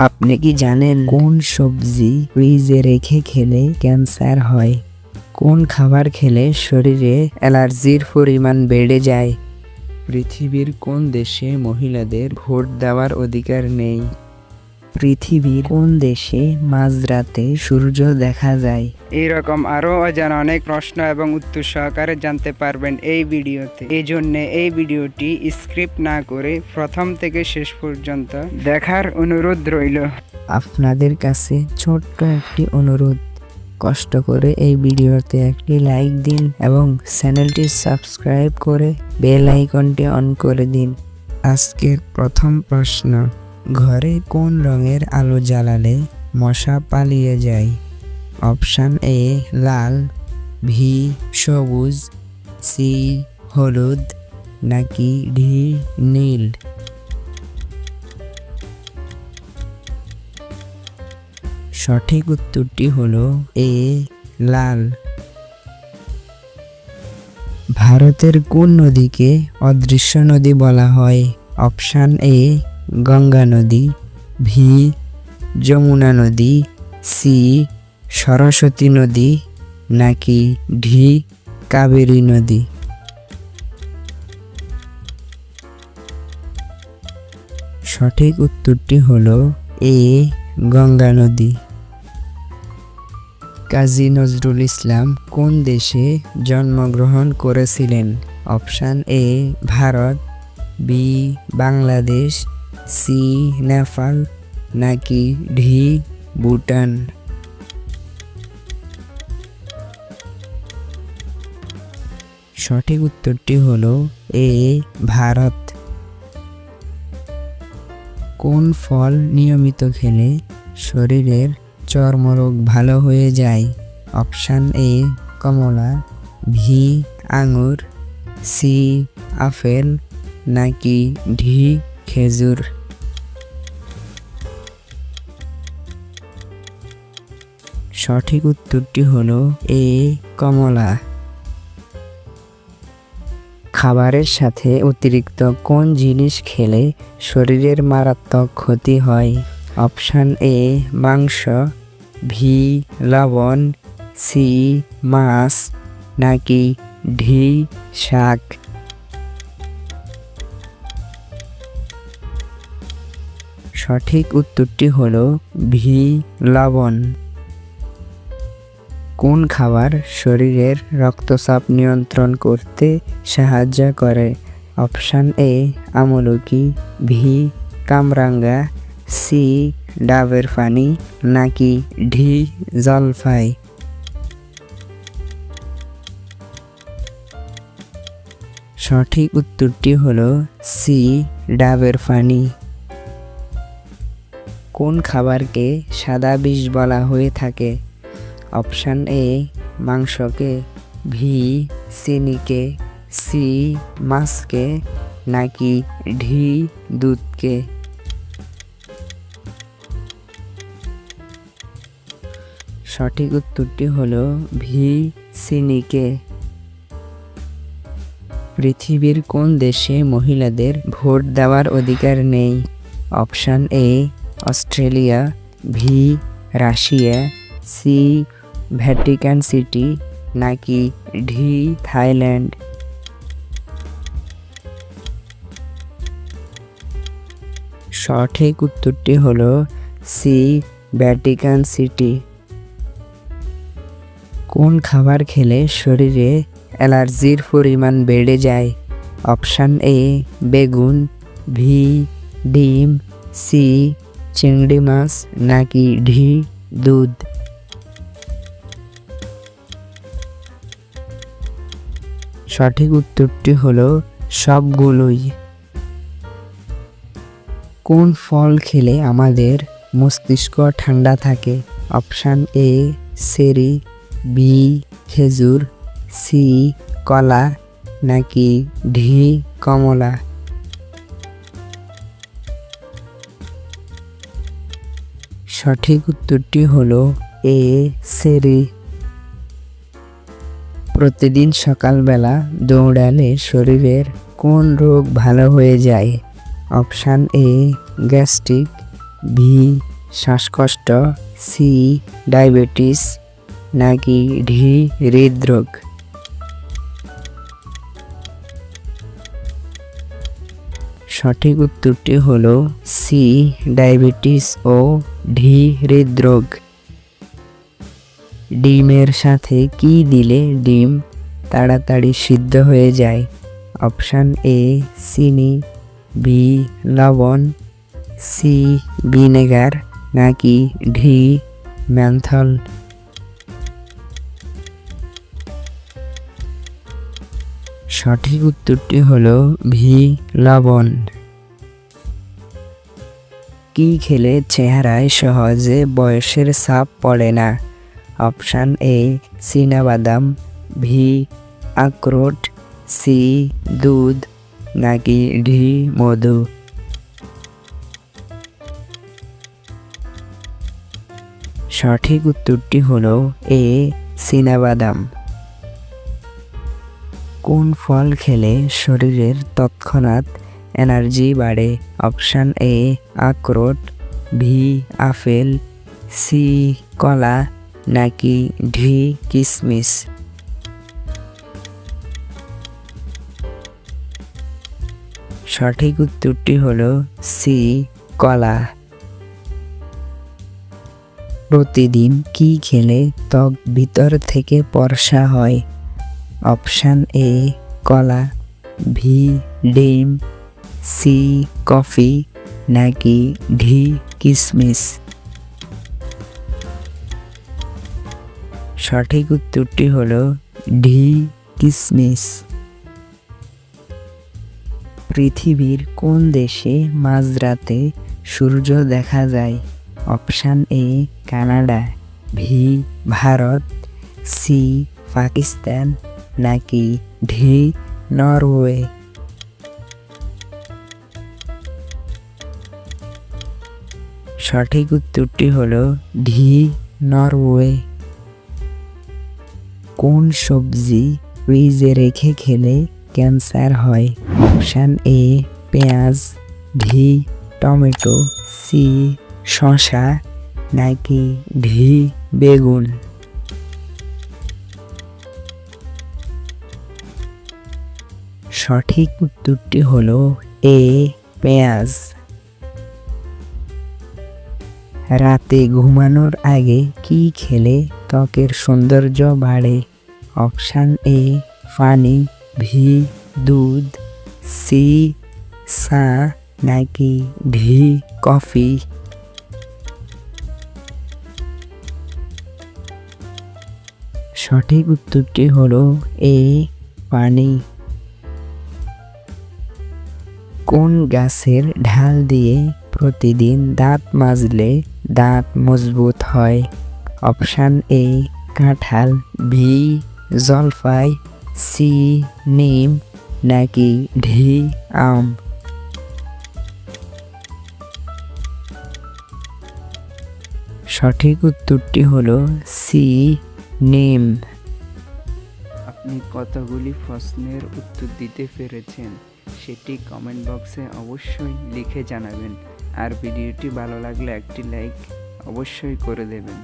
আপনি কি জানেন কোন সবজি ফ্রিজে রেখে খেলে ক্যান্সার হয়? কোন খাবার খেলে শরীরে অ্যালার্জির পরিমাণ বেড়ে যায়? পৃথিবীর কোন দেশে মহিলাদের ভোট দেওয়ার অধিকার নেই? পৃথিবীর কোন দেশে মাঝরাতে সূর্য দেখা যায়? এইরকম আরও অজানা অনেক প্রশ্ন এবং উত্তর সহকারে জানতে পারবেন এই ভিডিওতে। এই জন্য এই ভিডিওটি স্ক্রিপ্ট না করে প্রথম থেকে শেষ পর্যন্ত দেখার অনুরোধ রইল। আপনাদের কাছে ছোট্ট একটি অনুরোধ। কষ্ট করে এই ভিডিওতে একটি লাইক দিন এবং চ্যানেলটি সাবস্ক্রাইব করে বেল আইকনটি অন করে দিন। আজকের প্রথম প্রশ্ন। ঘরে কোন রঙের আলো জ্বালালে মশা পালিয়ে যায়? অপশান এ, লাল, ভি, সবুজ, সি, হলুদ, নাকি ডি, নীল? সঠিক উত্তরটি হলো এ, লাল। ভারতের কোন নদীকে অদৃশ্য নদী বলা হয়? অপশান এ গঙ্গা নদী ভি যমুনা নদী, সি, সরস্বতী নদী, নাকি ডি কাবেরী নদী। সঠিক উত্তরটি হলো এ, গঙ্গা নদী। কাজী নজরুল ইসলাম কোন দেশে জন্মগ্রহণ করেছিলেন? Option A, Bharat, B, Bangladesh C Nepal নাকি ঢি, ভুটান? সঠিক উত্তরটি হলো এ, ভারত। কোন ফল নিয়মিত খেলে শরীরের চর্মরোগ ভালো হয়ে যায়? অপশান এ, কমলা, ভি, আঙুর, সি, আপেল, নাকি ঢি, খেজুর? সঠিক উত্তরটি হলো এ, কমলা। খাবারের সাথে অতিরিক্ত কোন জিনিস খেলে শরীরের মারাত্মক ক্ষতি হয়? অপশান এ, মাংস। ভি, লবণ। সি, মাছ। নাকি ঢি শাক। সঠিক উত্তরটি হলো ভি, লবণ। কোন খাবার শরীরের রক্তচাপ নিয়ন্ত্রণ করতে সাহায্য করে? অপশান এ, আমলকি, ভি, কামরাঙ্গা, সি, ডাবের পানি, নাকি ঢি জলফাই? সঠিক উত্তরটি হলো সি, ডাবের পানি। কোন খাবারকে সাদা বিষ বলা হয়ে থাকে? অপশান এ মাংসকে ভি চিনিকে সি মাছকে, নাকি ডি দুধকে? সঠিক উত্তরটি হলো ভি চিনিকে। পৃথিবীর কোন দেশে মহিলাদের ভোট দেওয়ার অধিকার নেই? Option A Australia B Russia C Vatican City নাকি ঢি, থাইল্যান্ড? সঠিক উত্তরটি হলো সি, ভ্যাটিকান সিটি। কোন খাবার খেলে শরীরে অ্যালার্জির পরিমাণ বেড়ে যায়? অপশান এ, বেগুন, ভি, ডিম, সি, চিংড়ি মাছ নাকি ঢি, দুধ? সঠিক উত্তরটি হলো সবগুলোই। কোন ফল খেলে আমাদের মস্তিষ্ক ঠান্ডা থাকে? অপশান এ, সেরি, বি, খেজুর, সি, কলা, নাকি ঢি কমলা? সঠিক উত্তরটি হলো এ, সেরি। প্রতিদিন সকালবেলা দৌড়ালে শরীরের কোন রোগ ভালো হয়ে যায়? অপশান এ, গ্যাস্ট্রিক ভি শ্বাসকষ্ট, সি, ডায়াবেটিস, নাকি ডি, হৃদরোগ। সঠিক উত্তরটি হলো সি, ডায়াবেটিস ও ডি, হৃদরোগ। ডিমের সাথে কি দিলে ডিম তাড়াতাড়ি সিদ্ধ হয়ে যায়? অপশান এ, চিনি, বি, লবণ, সি, ভিনেগার, নাকি ডি ম্যান্থল সঠিক উত্তরটি হলো ভি, লবণ। কি খেলে চেহারায় সহজে বয়সের ছাপ পড়ে না? অপশান এ বাদাম ভি, আখরোট, সি, দুধ, নাকি ডি মধু? সঠিক উত্তরটি হল এ বাদাম কোন ফল খেলে শরীরের তৎক্ষণাৎ এনার্জি বাড়ে? অপশান এ, আখরোট, ভি, আপেল, সি, কলা নাকি ডি কিসমিস? সঠিক উত্তরটি হলো সি, কলা। প্রতিদিন কি খেলে ত্বক ভিতর থেকে পরশা হয়? অপশান এ, কলা, ভি, ডিম, সি, কফি, নাকি ডি কিসমিস? সঠিক উত্তরটি হলো ডি কিসমিস। পৃথিবীর কোন দেশে মাঝরাতে সূর্য দেখা যায়? Option A, Canada, B, Bharat, C, Pakistan, নাকি ঢি নরওয়ে? সঠিক উত্তরটি হলো ঢি নরওয়ে। কোন সবজি ফ্রিজে রেখে খেলে ক্যান্সার হয়? অপশান এ পেঁয়াজ ভি টমেটো সি শসা, নাকি ভি বেগুন? সঠিক উত্তরটি হলো এ পেঁয়াজ। রাতে ঘুমানোর আগে কি খেলে ত্বকের সৌন্দর্য বাড়ে? অপশান এ পানি ভি দুধ সি চা নাকি ভি কফি সঠিক উত্তরটি হলো এ পানি কোন গাছের ঢাল দিয়ে প্রতিদিন দাঁত মাজলে দাঁত মজবুত হয়? অপশান এ কাঁঠাল ভি জলপাই সি নিম নাকি ঢি আম? সঠিক উত্তরটি হলো সি নিম আপনি কতগুলি প্রশ্নের উত্তর দিতে পেরেছেন সেটি কমেন্ট বক্সে অবশ্যই লিখে জানাবেন। আর ভিডিওটি ভালো লাগলে একটি লাইক অবশ্যই করে দেবেন।